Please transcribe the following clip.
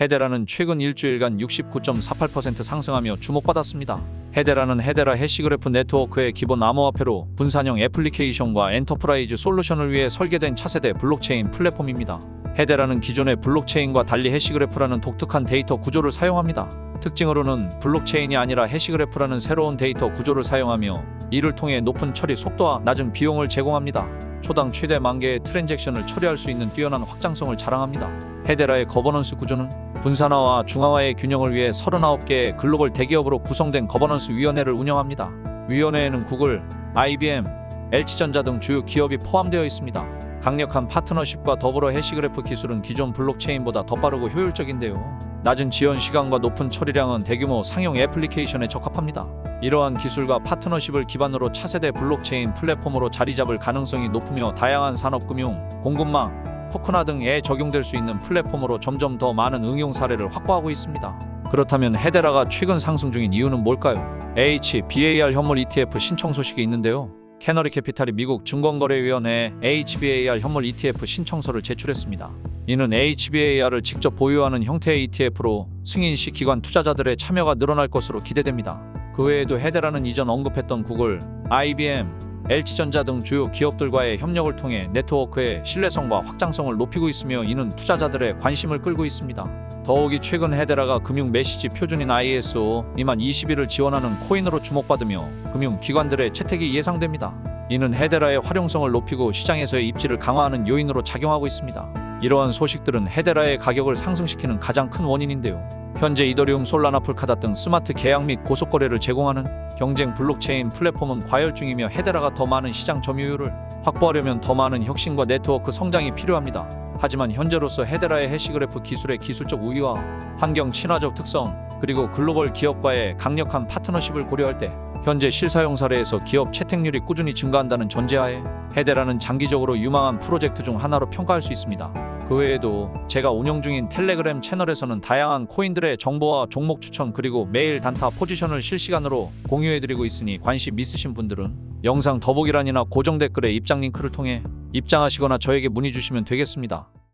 헤데라는 최근 일주일간 69.48% 상승하며 주목받았습니다. 헤데라는 헤데라 해시 그래프 네트워크의 기본 암호화폐로 분산형 애플리케이션과 엔터프라이즈 솔루션을 위해 설계된 차세대 블록체인 플랫폼입니다. 헤데라는 기존의 블록체인과 달리 해시 그래프라는 독특한 데이터 구조를 사용합니다. 특징으로는 블록체인이 아니라 해시그래프라는 새로운 데이터 구조를 사용하며 이를 통해 높은 처리 속도와 낮은 비용을 제공합니다. 초당 최대 만 개의 트랜잭션을 처리할 수 있는 뛰어난 확장성을 자랑합니다. 헤데라의 거버넌스 구조는 분산화와 중화화의 균형을 위해 39개의 글로벌 대기업으로 구성된 거버넌스 위원회를 운영합니다. 위원회에는 구글, IBM, LG전자 등 주요 기업이 포함되어 있습니다. 강력한 파트너십과 더불어 해시그래프 기술은 기존 블록체인보다 더 빠르고 효율적인데요. 낮은 지연 시간과 높은 처리량은 대규모 상용 애플리케이션에 적합합니다. 이러한 기술과 파트너십을 기반으로 차세대 블록체인 플랫폼으로 자리 잡을 가능성이 높으며 다양한 산업 금융, 공급망, 토큰화 등에 적용될 수 있는 플랫폼으로 점점 더 많은 응용 사례를 확보하고 있습니다. 그렇다면 헤데라가 최근 상승 중인 이유는 뭘까요? HBAR 현물 ETF 신청 소식이 있는데요. 캐너리 캐피탈이 미국 증권거래위원회에 HBAR 현물 ETF 신청서를 제출했습니다. 이는 HBAR을 직접 보유하는 형태의 ETF로 승인 시 기관 투자자들의 참여가 늘어날 것으로 기대됩니다. 그 외에도 헤데라는 이전 언급했던 구글, IBM, LG전자 등 주요 기업들과의 협력을 통해 네트워크의 신뢰성과 확장성을 높이고 있으며 이는 투자자들의 관심을 끌고 있습니다. 더욱이 최근 헤데라가 금융 메시지 표준인 ISO 22021을 지원하는 코인으로 주목받으며 금융 기관들의 채택이 예상됩니다. 이는 헤데라의 활용성을 높이고 시장에서의 입지를 강화하는 요인으로 작용하고 있습니다. 이러한 소식들은 헤데라의 가격을 상승시키는 가장 큰 원인인데요. 현재 이더리움, 솔라나, 풀카다 등 스마트 계약 및 고속 거래를 제공하는 경쟁 블록체인 플랫폼은 과열 중이며 헤데라가 더 많은 시장 점유율을 확보하려면 더 많은 혁신과 네트워크 성장이 필요합니다. 하지만 현재로서 헤데라의 해시그래프 기술의 기술적 우위와 환경 친화적 특성 그리고 글로벌 기업과의 강력한 파트너십을 고려할 때 현재 실사용 사례에서 기업 채택률이 꾸준히 증가한다는 전제하에 헤데라는 장기적으로 유망한 프로젝트 중 하나로 평가할 수 있습니다. 그 외에도 제가 운영 중인 텔레그램 채널에서는 다양한 코인들의 정보와 종목 추천 그리고 매일 단타 포지션을 실시간으로 공유해드리고 있으니 관심 있으신 분들은 영상 더보기란이나 고정 댓글에 입장 링크를 통해 입장하시거나 저에게 문의 주시면 되겠습니다.